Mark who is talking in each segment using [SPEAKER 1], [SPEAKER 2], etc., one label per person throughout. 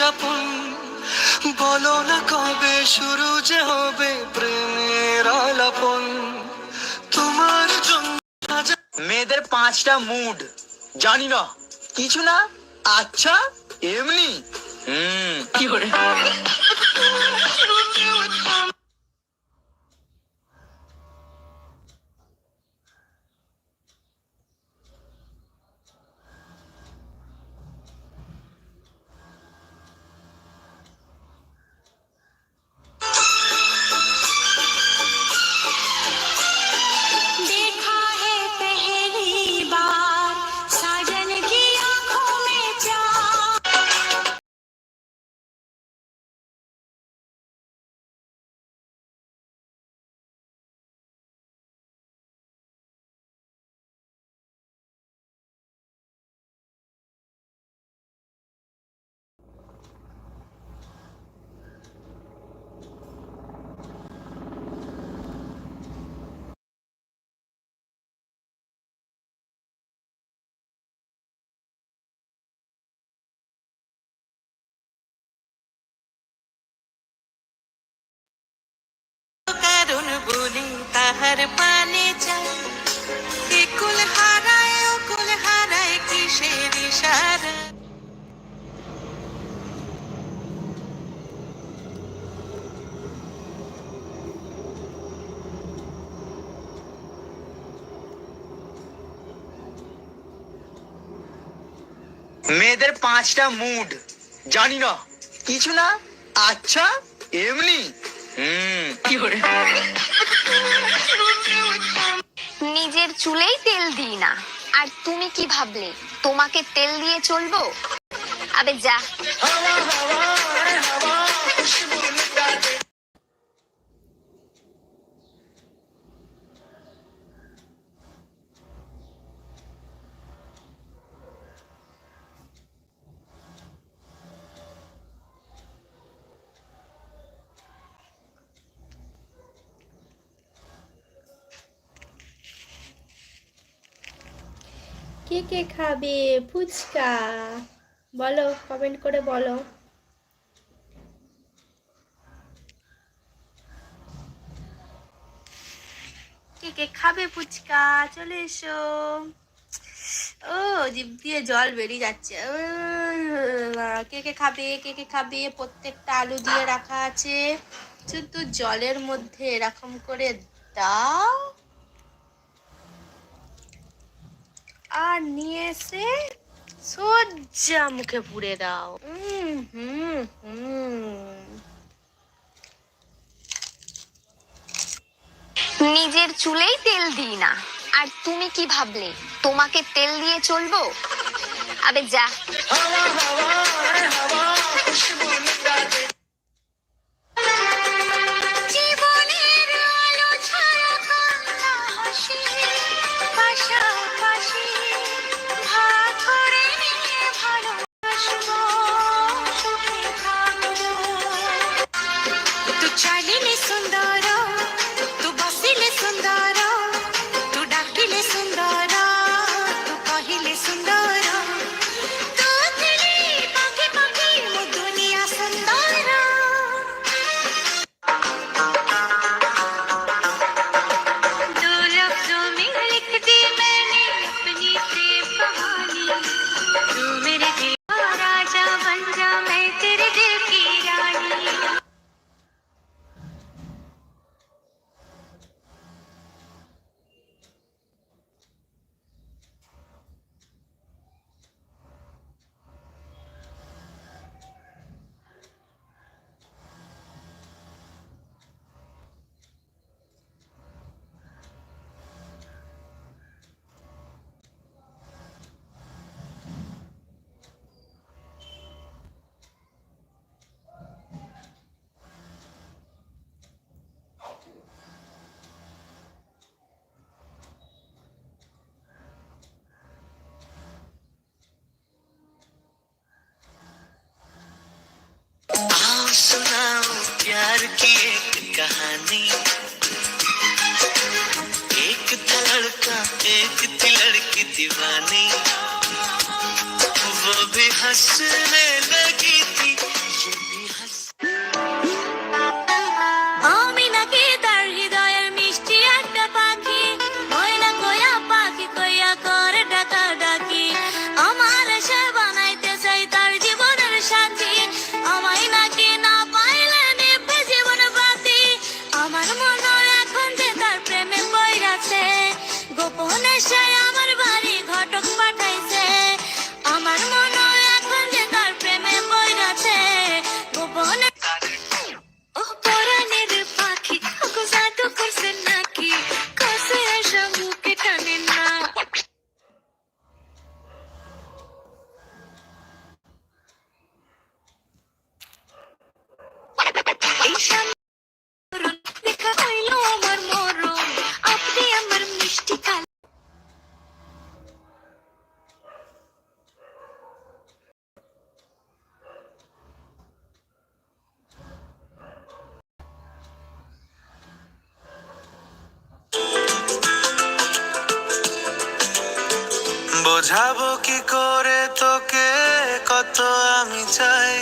[SPEAKER 1] আপন বলো না কবে শুরু যে হবে প্রেমের আলাপন। তোমার জন্য
[SPEAKER 2] মেয়েদের পাঁচটা মুড জানি না। কিছু না? আচ্ছা এমনি। হুম।
[SPEAKER 1] কি করে?
[SPEAKER 3] বলে তাহার পানে চায় একুল হারায় অকুল হারায় কিসের ইশারা?
[SPEAKER 2] মেয়েদের পাঁচটা মুড। জানি না। কিছু না। আচ্ছা এমনি।
[SPEAKER 4] নিজের চুলেই তেল দিই না। আর তুমি কি ভাবলে? তোমাকে তেল দিয়ে চলবো? আবে যা।
[SPEAKER 5] কে কে খাবে? ফুচকা। বলো কমেন্ট করে বলো। কে কে খাবে ফুচকা? চলে এসো। ও, জিভ দিয়ে জল বেরিয়ে যাচ্ছে। কে কে খাবে? কে কে খাবে? প্রত্যেকটা আলু দিয়ে রাখা আছে। শুধু জলের মধ্যে এরকম করে দাও। আর নিয়ে এসে সজ্জা মুখে পুড়ে দাও।
[SPEAKER 4] নিজের চুলেই তেল দিই না। আর তুমি কি ভাবলে? তোমাকে তেল দিয়ে চলবো? আবে যা।
[SPEAKER 1] आओ सुनाओ प्यार की एक कहानी। एक एक थी लड़की दीवानी। वो भी हंसने लगी।
[SPEAKER 6] বোঝাবো কি করে তোকে কত আমি চাই।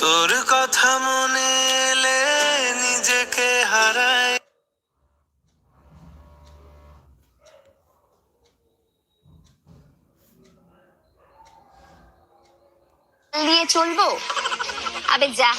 [SPEAKER 6] তোর কথা মনে এলে নিজেকে হারাই।
[SPEAKER 7] নিয়ে চলবো? আবে যা।